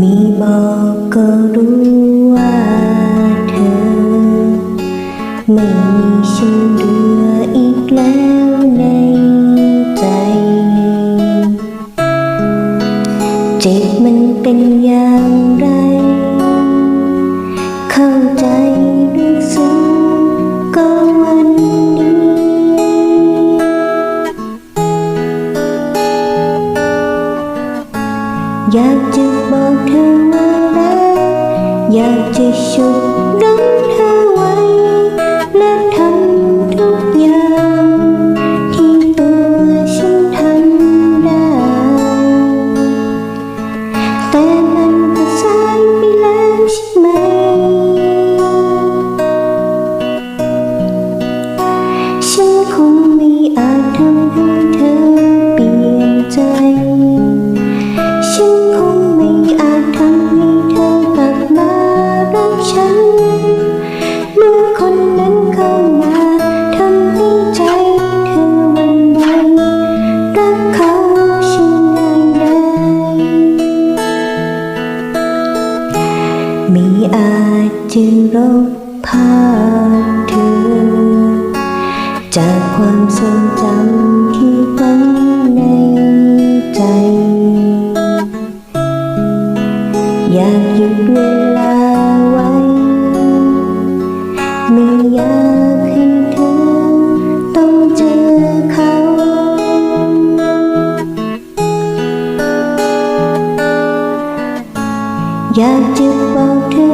มีบอกก็รู้ว่าเธอ ไม่มีฉันเหลืออีกแล้วในใจ เจ็บมันเป็นอย่างไร เข้าใจ อยากจะบอกเธอว่ารักอยากจะชุด ฉัน เมื่อคนนั้นเข้ามาทำให้ใจเธอหวันไหวรักเขาฉันง่ายได้ไม่อาจจะลบภาพเธอ จากความทรงจำที่ฝัง อยากให้เธอต้องเจอเขา อยากจะบอกเธอ